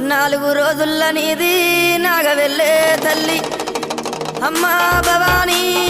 నాలుగు రోజుల నీది నాగవెళ్ళే తల్లి. అమ్మా భవానీ.